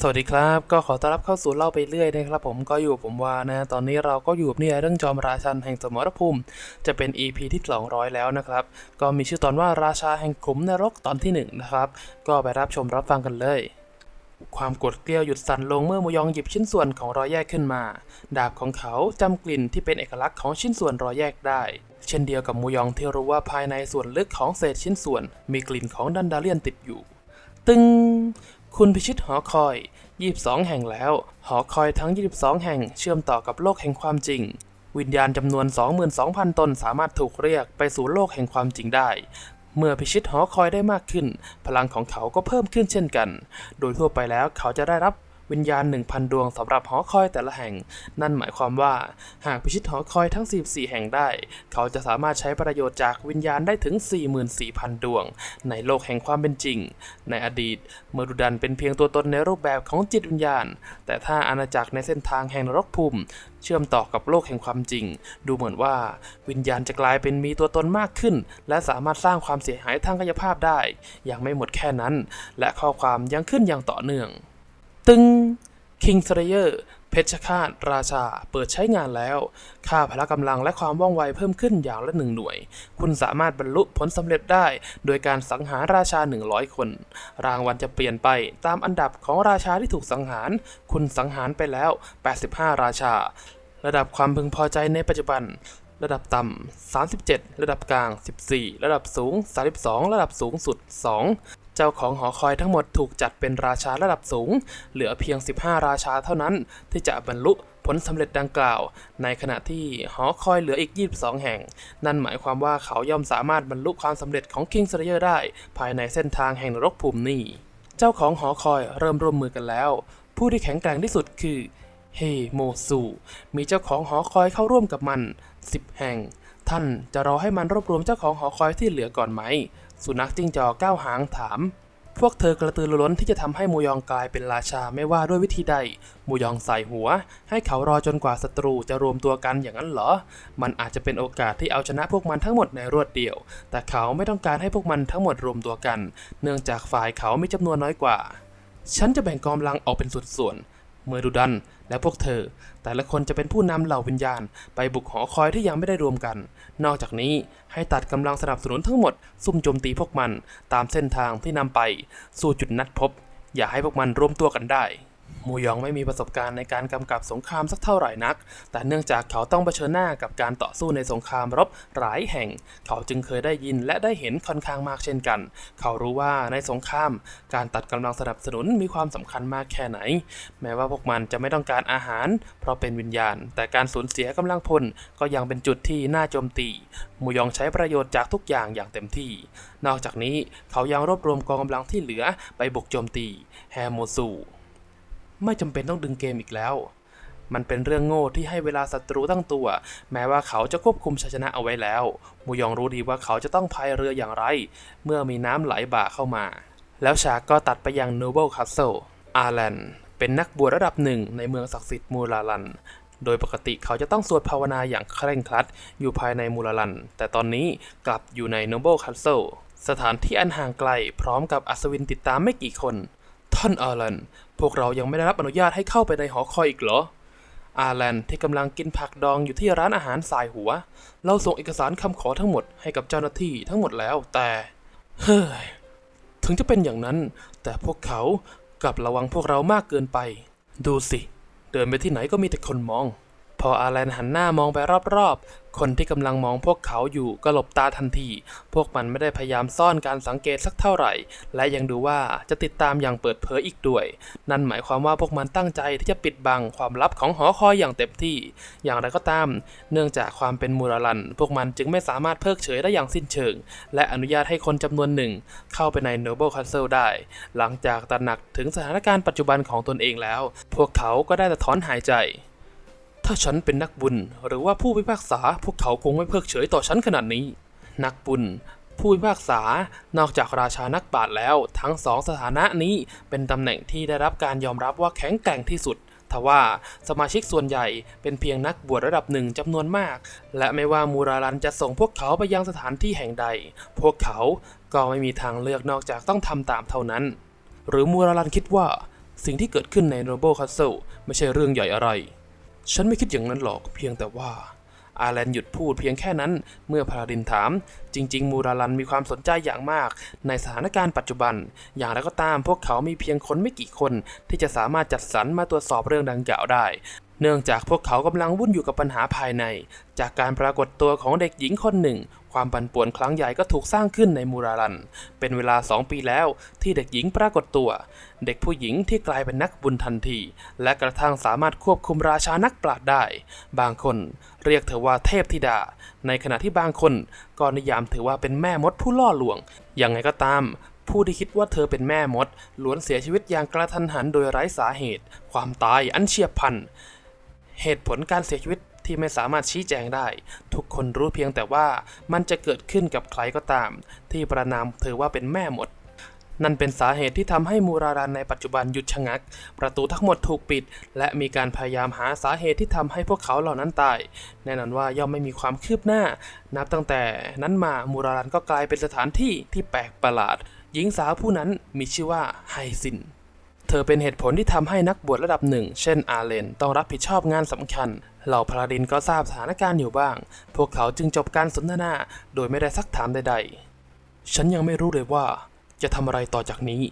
สวัสดีครับ ก็ขอต้อนรับเข้าสู่เล่าไปเรื่อยนะครับ ผมก็อยู่ผมว่านะ ตอนนี้เราก็อยู่เนี่ยเรื่องจอมราชันแห่งสมรภูมิ จะเป็น EP ที่ 200 แล้วนะครับ ก็มีชื่อตอนว่าราชาแห่งขุมนรกตอนที่ 1 นะครับ ก็ไปรับชมรับฟังกันเลย ความกดเกลียวหยุดสั่นลงเมื่อมยองหยิบชิ้นส่วนของรอยแยกขึ้นมา ดาบของเขาจำกลิ่นที่เป็นเอกลักษณ์ของชิ้นส่วนรอยแยกได้ เช่นเดียวกับมยองที่รู้ว่าภายในส่วนลึกของเศษชิ้นส่วน มีกลิ่นของดันดาเลียนติดอยู่ ตึง คุณพิชิตหอคอย 22 แห่งแล้ว หอคอยทั้ง 22 แห่งเชื่อมต่อกับโลกแห่งความจริง วิญญาณจำนวน 22,000 ตนสามารถถูกเรียกไปสู่โลกแห่งความจริงได้ เมื่อพิชิตหอคอยได้มากขึ้น พลังของเขาก็เพิ่มขึ้นเช่นกัน โดยทั่วไปแล้วเขาจะได้รับ วิญญาณ 1,000 ดวงสำหรับหอคอยแต่ละแห่ง นั่นหมายความว่า หากพิชิตหอคอยทั้ง 44 แห่งได้ เขาจะสามารถใช้ประโยชน์จากวิญญาณได้ถึง 44,000 ดวง ในโลกแห่งความเป็นจริง ในอดีต เมอรุดันเป็นเพียงตัวตนในรูปแบบของจิตวิญญาณ แต่ถ้าอาณาจักรในเส้นทางแห่งนรกภูมิเชื่อมต่อกับโลกแห่งความจริง ดูเหมือนว่า วิญญาณจะกลายเป็นมีตัวตนมากขึ้น และสามารถสร้างความเสียหายทางกายภาพได้ ยังไม่หมดแค่นั้น และข้อความยังขึ้นอย่างต่อเนื่อง ตึง King Slayer เพชฌฆาตราชา เปิดใช้งานแล้ว ค่าพละกำลังและความว่องไวเพิ่มขึ้นอย่างละหนึ่งหน่วย คุณสามารถบรรลุผลสำเร็จได้ โดยการสังหารราชา 100 คน รางวัลจะเปลี่ยนไปตามอันดับของราชาที่ถูกสังหาร คุณสังหารไปแล้ว 85 ราชา ระดับความพึงพอใจในปัจจุบันระดับต่ำ 37 ระดับกลาง 14 ระดับสูง 32 ระดับสูงสุด 2 เจ้าของหอคอยทั้งหมดถูกจัดเป็นราชาระดับสูง เหลือเพียง 15 ราชาเท่านั้น ที่จะบรรลุผลสำเร็จดังกล่าว ในขณะที่หอคอยเหลืออีก 22 แห่ง นั่นหมายความว่าเขาย่อมสามารถบรรลุความสำเร็จของ King Slayer ได้ ภายในเส้นทางแห่งนรกภูมินี้ เจ้าของหอคอยเริ่มร่วมมือกันแล้ว ผู้ที่แข็งแกร่งที่สุดคือเฮโมซูมีเจ้าของหอคอยเข้าร่วมกับมัน 10 แห่ง ท่านจะรอให้มันรวบรวมเจ้าของหอคอยที่เหลือก่อนไหม สุนัขจิ้งจอกก้าวหางถาม พวกเธอกระตือรือร้นที่จะทำให้มูยองกลายเป็นราชาไม่ว่าด้วยวิธีใด มูยองใส่หัว ให้เขารอจนกว่าศัตรูจะรวมตัวกันอย่างนั้นเหรอ มันอาจจะเป็นโอกาสที่เอาชนะพวกมันทั้งหมดในรวดเดียว แต่เขาไม่ต้องการให้พวกมันทั้งหมดรวมตัวกัน เนื่องจากฝ่ายเขามีจำนวนน้อยกว่า ฉันจะแบ่งกองกำลังออกเป็นส่วนๆ เมื่อดูดัน และพวกเธอ แต่ละคนจะเป็นผู้นำเหล่าวิญญาณ ไปบุกหอคอยที่ยังไม่ได้รวมกัน นอกจากนี้ให้ตัดกำลังสนับสนุนทั้งหมด ซุ่มโจมตีพวกมัน ตามเส้นทางที่นำไป สู่จุดนัดพบ อย่าให้พวกมันรวมตัวกันได้ มูยองไม่มีประสบการณ์ในการกำกับสงครามสักเท่าไหร่นัก แต่เนื่องจากเขาต้องเผชิญหน้ากับการต่อสู้ในสงครามรบหลายแห่ง เขาจึงเคยได้ยินและได้เห็นค่อนข้างมากเช่นกัน เขารู้ว่าในสงคราม การตัดกำลังสนับสนุนมีความสำคัญมากแค่ไหน แม้ว่าพวกมันจะไม่ต้องการอาหาร เพราะเป็นวิญญาณ แต่การสูญเสียกำลังพลก็ยังเป็นจุดที่น่าโจมตีมูยองใช้ประโยชน์จากทุกอย่างอย่างเต็มที่ นอกจากนี้เขายังรวบรวมกองกำลังที่เหลือไปบุกโจมตีแฮโมซู ไม่จำเป็นต้องดึงเกมอีกแล้ว มันเป็นเรื่องโง่ที่ให้เวลาศัตรูตั้งตัว แม้ว่าเขาจะควบคุมชัยชนะเอาไว้แล้ว มูยองรู้ดีว่าเขาจะต้องพายเรืออย่างไร เมื่อมีน้ำไหลบ่าเข้ามา แล้วฉากก็ตัดไปยัง Noble Castle อาแลนเป็นนักบวชระดับหนึ่งในเมืองศักดิ์สิทธิ์มูลาลัน โดยปกติเขาจะต้องสวดภาวนาอย่างเคร่งครัด อยู่ภายในมูลาลัน แต่ตอนนี้กลับอยู่ใน Noble Castle สถานที่อันห่างไกลพร้อมกับอัศวินติดตามไม่กี่คน ท่านอาลัน พวกเรายังไม่ได้รับอนุญาตให้เข้าไปในหอคอยอีกเหรอ อาแลนที่กำลังกินผักดองอยู่ที่ร้านอาหารสายหัว เราส่งเอกสารคำขอทั้งหมดให้กับเจ้าหน้าที่ทั้งหมดแล้วแต่ เฮ้ย ถึงจะเป็นอย่างนั้น แต่พวกเขากลับระวังพวกเรามากเกินไป ดูสิ เดินไปที่ไหนก็มีแต่คนมอง พออาแลนหันหน้ามองไปรอบๆ คนที่กำลังมองพวกเขาอยู่ก็หลบตาทันที พวกมันไม่ได้พยายามซ่อนการสังเกตสักเท่าไหร่ และยังดูว่าจะติดตามอย่างเปิดเผยอีกด้วย นั่นหมายความว่าพวกมันตั้งใจที่จะปิดบังความลับของหอคอยอย่างเต็มที่ อย่างไรก็ตาม เนื่องจากความเป็นมูรลัน พวกมันจึงไม่สามารถเพิกเฉยได้อย่างสิ้นเชิง และอนุญาตให้คนจำนวนหนึ่ง เข้าไปใน Noble Castle ได้ หลังจากตระหนักถึงสถานการณ์ปัจจุบันของตนเองแล้ว พวกเขาก็ได้แต่ถอนหายใจ ถ้าฉันเป็นนักบุญ หรือว่าผู้พิพากษาพวกเขาคงไม่เพิกเฉยต่อฉันขนาดนี้ นักบุญ ผู้พิพากษานอกจากราชานักปราชญ์แล้ว ทั้งสองสถานะนี้เป็นตำแหน่งที่ได้รับการยอมรับว่าแข็งแกร่งที่สุดทว่าสมาชิกส่วนใหญ่เป็นเพียงนักบวชระดับหนึ่งจำนวนมาก และไม่ว่ามูราลันจะส่งพวกเขาไปยังสถานที่แห่งใด พวกเขาก็ไม่มีทางเลือกนอกจากต้องทำตามเท่านั้น หรือมูราลันคิดว่าสิ่งที่เกิดขึ้นในโนเบิลคัสเซิลไม่ใช่เรื่องใหญ่อะไร ฉันไม่คิดอย่างนั้นหรอกเพียงแต่ว่า อาแลนหยุดพูดเพียงแค่นั้น เมื่อพาราดินถาม จริง ๆ มูราลันมีความสนใจอย่างมาก ในสถานการณ์ปัจจุบัน อย่างไรก็ตามพวกเขามีเพียงคนไม่กี่คนที่จะสามารถจัดสรรมาตรวจสอบเรื่องดังกล่าวได้ เนื่องจากพวกเขากำลังวุ่นอยู่กับปัญหาภายใน จากการปรากฏตัวของเด็กหญิงคนหนึ่ง ความปั่นป่วนครั้งใหญ่ก็ถูกสร้างขึ้นในมูราลัน เป็นเวลา2ปีแล้วที่เด็กหญิงปรากฏตัว เด็กผู้หญิงที่กลายเป็นนักบุญทันที และกระทั่งสามารถควบคุมราชานักปราชญ์ได้ บางคนเรียกเธอว่าเทพธิดา ในขณะที่บางคนก็นิยามถือว่าเป็นแม่มดผู้ล่อลวงอย่างไงก็ตามผู้ที่คิดว่าเธอเป็นแม่มดล้วนเสียชีวิตอย่างกระทันหันโดยไร้สาเหตุ ความตายอันเฉียบพลัน เหตุผลการเสียชีวิตที่ไม่สามารถชี้แจงได้ ทุกคนรู้เพียงแต่ว่ามันจะเกิดขึ้นกับใครก็ตาม ที่ประนามเธอว่าเป็นแม่หมด นั่นเป็นสาเหตุที่ทำให้มูรารันในปัจจุบันหยุดชะงัก ประตูทั้งหมดถูกปิด และมีการพยายามหาสาเหตุที่ทำให้พวกเขาเหล่านั้นตาย แน่นอนว่าย่อมไม่มีความคืบหน้า นับตั้งแต่นั้นมามูรารันก็กลายเป็นสถานที่ที่แปลกประหลาด หญิงสาวผู้นั้นมีชื่อว่าไฮซิน เธอเป็นเหตุผลที่ทำให้นักบวชระดับหนึ่ง เช่นอาเลน ต้องรับผิดชอบงานสำคัญ เหล่าพลาดินก็ทราบสถานการณ์อยู่บ้าง พวกเขาจึงจบการสนทนา โดยไม่ได้ซักถามใดๆ ฉันยังไม่รู้เลยว่า จะทำอะไรต่อจากนี้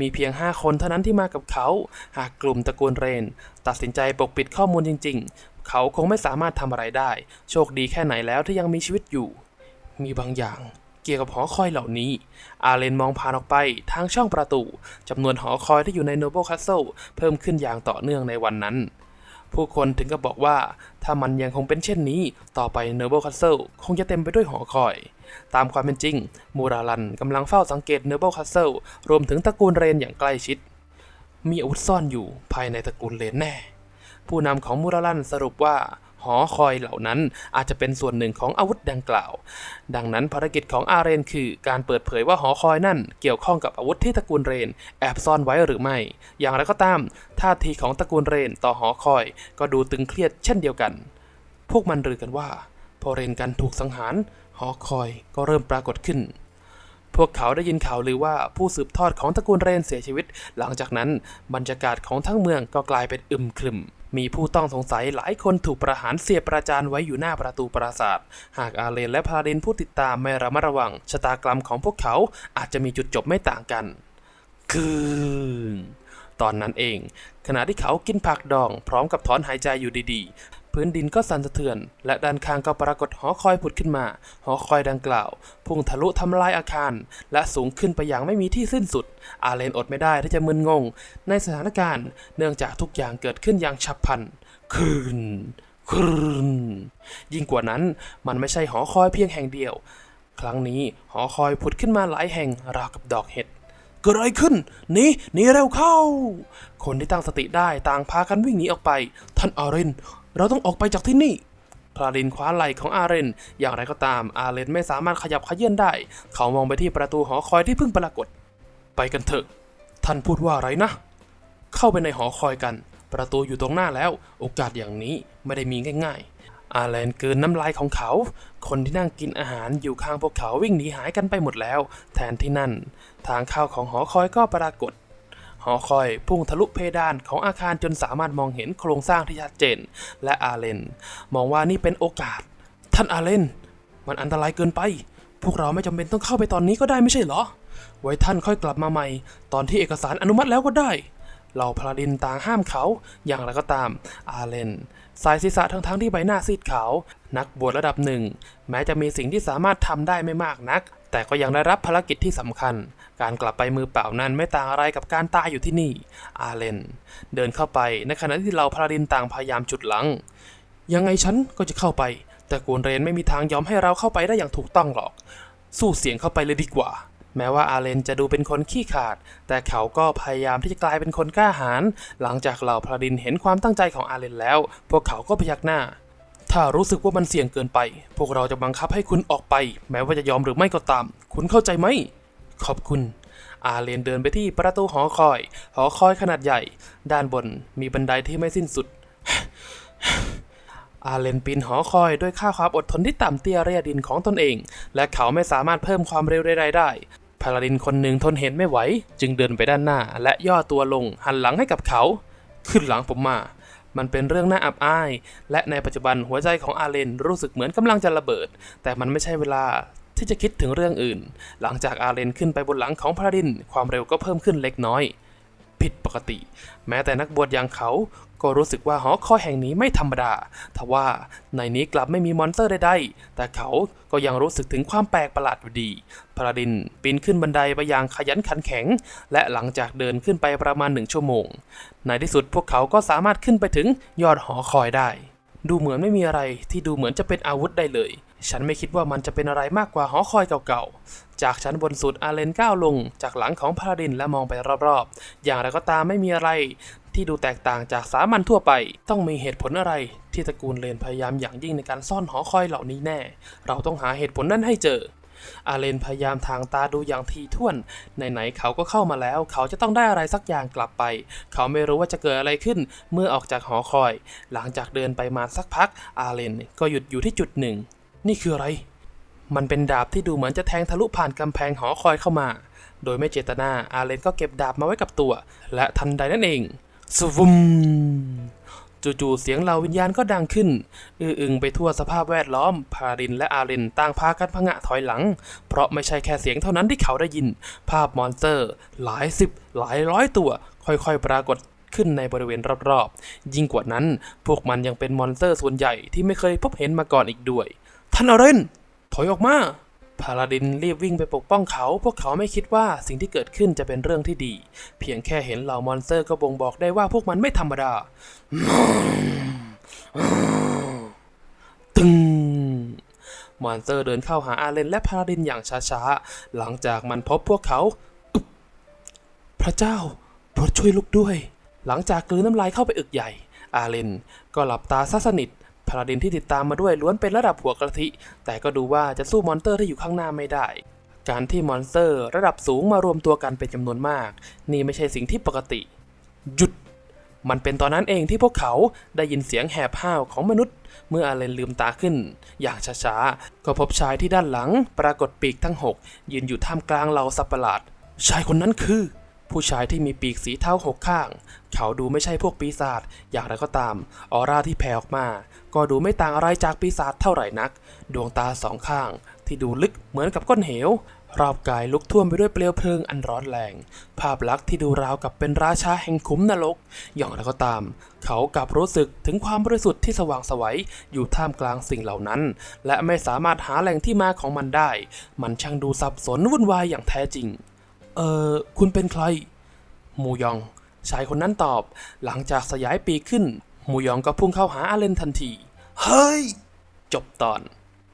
มีเพียงห้าคนเท่านั้นที่มากับเขา หากกลุ่มตระกูลเรน ตัดสินใจปกปิดข้อมูลจริง ๆ เขาคงไม่สามารถทำอะไรได้ โชคดีแค่ไหนแล้วที่ยังมีชีวิตอยู่ มีบางอย่าง เกี่ยวกับหอคอยเหล่านี้ อาเลนมองผ่านออกไปทางช่องประตูจำนวนหอคอยที่อยู่ในโนเบิลคัสเซิลเพิ่มขึ้นอย่างต่อเนื่องในวันนั้น ผู้คนถึงกับบอกว่าถ้ามันยังคงเป็นเช่นนี้ ต่อไปเนเบิลคัสเซิลคงจะเต็มไปด้วยหอคอย ตามความเป็นจริง มูราลันกำลังเฝ้าสังเกตเนเบิลคัสเซิลรวมถึงตระกูลเรนอย่างใกล้ชิด มีอาวุธซ่อนอยู่ภายในตระกูลเรนแน่ ผู้นำของมูราลันสรุปว่า หอคอยเหล่านั้นอาจจะเป็นส่วนหนึ่งของอาวุธดังกล่าว ดังนั้นภารกิจของอาเรนคือ การเปิดเผยว่าหอคอยนั่นเกี่ยวข้องกับอาวุธที่ตระกูลเรน แอบซ่อนไว้หรือไม่ อย่างไรก็ตาม ท่าทีของตระกูลเรนต่อหอคอย ก็ดูตึงเครียดเช่นเดียวกัน พวกมันรือกันว่า พอเรนกันถูกสังหาร หอคอยก็เริ่มปรากฏขึ้นพวกเขาได้ยินข่าวลือว่าผู้สืบทอดของตระกูลเรนเสียชีวิต หลังจากนั้นบรรยากาศของทั้งเมืองก็กลายเป็นอึมครึม มีผู้ต้องสงสัยหลายคนถูกประหารเสียประจานไว้อยู่หน้าประตูปราสาท หากอาเลนและพาเดนผู้ติดตามไม่ระมัดระวัง ชะตากรรมของพวกเขาอาจจะมีจุดจบไม่ต่างกัน คือตอนนั้นเอง ขณะที่เขากินผักดอง พร้อมกับถอนหายใจอยู่ดีๆ พื้นดินก็สั่นสะเทือน และด้านข้างก็ปรากฏหอคอยผุดขึ้นมา หอคอยดังกล่าว พุ่งทะลุทำลายอาคาร และสูงขึ้นไปอย่างไม่มีที่สิ้นสุด อาเลนอดไม่ได้ที่จะมึนงง ในสถานการณ์ เนื่องจากทุกอย่างเกิดขึ้นอย่างฉับพลันคืนคืนยิ่งกว่านั้นมันไม่ใช่หอคอยเพียงแห่งเดียว ครั้งนี้หอคอยผุดขึ้นมาหลายแห่งราวกับดอกเห็ด เกิดอะไรขึ้นหนีหนีเร็วเข้า คนที่ตั้งสติได้ต่างพากันวิ่งหนีออกไป ท่านอาเรน เราต้องออกไปจากที่นี่พลาดินคว้าไหล่ของอาเรน อย่างไรก็ตามอาเรนไม่สามารถขยับขยื่นได้ เขามองไปที่ประตูหอคอยที่เพิ่งปรากฏ ไปกันเถอะ ท่านพูดว่าอะไรนะ เข้าไปในหอคอยกัน ประตูอยู่ตรงหน้าแล้ว โอกาสอย่างนี้ไม่ได้มีง่าย ๆ อาแลนเกินน้ำลายของเขา คนที่นั่งกินอาหารอยู่ข้างพวกเขาวิ่งหนีหายกันไปหมดแล้ว แทนที่นั่น ทางเข้าของหอคอยก็ปรากฏ หอคอยพุ่งทะลุเพดานของอาคารจนสามารถมองเห็นโครงสร้างที่ชัดเจน และอาเลน มองว่านี่เป็นโอกาส ท่านอาเลน มันอันตรายเกินไป พวกเราไม่จำเป็นต้องเข้าไปตอนนี้ก็ได้ไม่ใช่เหรอ ไว้ท่านค่อยกลับมาใหม่ ตอนที่เอกสารอนุมัติแล้วก็ได้ เหล่าพลาดินต่างห้ามเขาอย่างไรก็ตาม อาเลนสายศีรษะทั้งทั้งๆที่ใบหน้าซีดขาว นักบวชระดับหนึ่ง แม้จะมีสิ่งที่สามารถทำได้ไม่มากนัก แต่ก็ยังได้รับภารกิจที่สำคัญ การกลับไปมือเปล่านั้นไม่ต่างอะไรกับการตายอยู่ที่นี่ อาเลน เดินเข้าไปในขณะที่เหล่าพลาดินต่างพยายามจุดหลัง ยังไงฉันก็จะเข้าไป แต่กูนเรนไม่มีทางยอมให้เราเข้าไปได้อย่างถูกต้องหรอก สู้เสียงเข้าไปเลยดีกว่า แม้ว่าอาเลนจะดูเป็นคนขี้ขาด แต่เขาก็พยายามที่จะกลายเป็นคนกล้าหาญหลังจากเหล่าพลาดินเห็นความตั้งใจของอาเลนแล้ว พวกเขาก็พยักหน้า ถ้ารู้สึกว่ามันเสี่ยงเกินไป พวกเราจะบังคับให้คุณออกไป แม้ว่าจะยอมหรือไม่ก็ตาม คุณเข้าใจไหมขอบคุณ อาเลนเดินไปที่ประตูหอคอย หอคอยขนาดใหญ่ ด้านบนมีบันไดที่ไม่สิ้นสุด อาเลนปีนหอคอยด้วยค่าความอดทนที่ต่ำเตี้ยเรียดินของตนเอง และเขาไม่สามารถเพิ่มความเร็วใดๆได้ พาลาดินคนหนึ่งทนเห็นไม่ไหว จึงเดินไปด้านหน้า และย่อตัวลงหันหลังให้กับเขา ขึ้นหลังผมมา มันเป็นเรื่องน่าอับอาย และในปัจจุบันหัวใจของอาเลนรู้สึกเหมือนกำลังจะระเบิด แต่มันไม่ใช่เวลาที่จะคิดถึงเรื่องอื่น หลังจากอาเลนขึ้นไปบนหลังของพาลาดิน ความเร็วก็เพิ่มขึ้นเล็กน้อย ผิดปกติ แม้แต่นักบวชอย่างเขาก็รู้สึกว่าหอคอยแห่งนี้ไม่ธรรมดา ทว่าในนี้กลับไม่มีมอนสเตอร์ใดๆ แต่เขาก็ยังรู้สึกถึงความแปลกประหลาดอยู่ดีพาราดินปีนขึ้นบันไดไปอย่างขยันขันแข็ง และหลังจากเดินขึ้นไปประมาณหนึ่งชั่วโมง ในที่สุดพวกเขาก็สามารถขึ้นไปถึงยอดหอคอยได้ ดูเหมือนไม่มีอะไรที่ดูเหมือนจะเป็นอาวุธได้เลย ฉันไม่คิดว่ามันจะเป็นอะไรมากกว่าหอคอยเก่าๆ จากชั้นบนสุดอาเลนก้าวลง จากหลังของพาราดินและมองไปรอบๆ อย่างไรก็ตามไม่มีอะไรที่ดูแตกต่างจากสามัญทั่วไป ต้องมีเหตุผลอะไร ที่ตระกูลเลนพยายามอย่างยิ่งในการซ่อนหอคอยเหล่านี้แน่ เราต้องหาเหตุผลนั้นให้เจอ อาเลนพยายามทางตาดูอย่างทีท่วน ไหนๆเขาก็เข้ามาแล้ว เขาจะต้องได้อะไรสักอย่างกลับไป เขาไม่รู้ว่าจะเกิดอะไรขึ้นเมื่อออกจากหอคอย หลังจากเดินไปมาสักพัก อาเลนก็หยุดอยู่ที่จุดหนึ่ง นี่คืออะไร มันเป็นดาบที่ดูเหมือนจะแทงทะลุผ่านกำแพงหอคอยเข้ามา โดยไม่เจตนา อาเลนก็เก็บดาบมาไว้กับตัว และทันใดนั่นเอง สวุมจู่ๆเสียงเหล่าวิญญาณก็ดังขึ้น อื้ออึงไปทั่วสภาพแวดล้อม พารินและอารินต่างพากันพงะถอยหลัง เพราะไม่ใช่แค่เสียงเท่านั้นที่เขาได้ยิน ภาพมอนสเตอร์ หลายสิบ หลายร้อยตัว ค่อยๆ ปรากฏขึ้นในบริเวณรอบๆ ยิ่งกว่านั้น พวกมันยังเป็นมอนสเตอร์ส่วนใหญ่ที่ไม่เคยพบเห็นมาก่อนอีกด้วย ท่านอารินถอยออกมาพาลาดินรีบวิ่งไปปกป้องเขา พวกเขาไม่คิดว่าสิ่งที่เกิดขึ้นจะเป็นเรื่องที่ดี เพียงแค่เห็นเหล่ามอนสเตอร์ก็บ่งบอกได้ว่าพวกมันไม่ธรรมดา ตึงมอนสเตอร์เดินเข้าหาอาเลนและพาลาดินอย่างช้าๆ หลังจากมันพบพวกเขา พระเจ้าโปรดช่วยลูกด้วย หลังจากกลืนน้ำลายเข้าไปอึกใหญ่ อาเลนก็หลับตาซะสนิท พาลาดินที่ติดตามมาด้วยล้วนเป็นระดับหัวกะทิ แต่ก็ดูว่าจะสู้มอนสเตอร์ที่อยู่ข้างหน้าไม่ได้ การที่มอนสเตอร์ระดับสูงมารวมตัวกันเป็นจำนวนมาก นี่ไม่ใช่สิ่งที่ปกติ หยุด มันเป็นตอนนั้นเองที่พวกเขาได้ยินเสียงแหบห้าวของมนุษย์ เมื่ออาเลนลืมตาขึ้น อย่างช้าๆ ก็พบชายที่ด้านหลัง ปรากฏปีกทั้งหกยืนอยู่ท่ามกลางเหล่าสัตว์ประหลาด ชายคนนั้นคือ ผู้ชายที่มีปีกสีเทาหกข้าง เขาดูไม่ใช่พวกปีศาจอย่างไรก็ตาม ออร่าที่แผ่ออกมา ก็ดูไม่ต่างอะไรจากปีศาจเท่าไหร่นัก ดวงตาสองข้าง ที่ดูลึกเหมือนกับก้นเหวรอบกายลุกท่วมไปด้วยเปลวเพลิงอันร้อนแรง ภาพลักษณ์ที่ดูราวกับเป็นราชาแห่งขุมนรก อย่างไรก็ตาม เขากลับรู้สึกถึงความบริสุทธิ์ที่สว่างสวัยอยู่ท่ามกลางสิ่งเหล่านั้น และไม่สามารถหาแหล่งที่มาของมันได้ มันช่างดูสับสนวุ่นวายอย่างแท้จริง เอ่อ คุณเป็นใคร มูยอง ชายคนนั้นตอบ หลังจากสยายปีกขึ้น มูยองก็พุ่งเข้าหาอาเลนทันที เฮ้ย จบตอน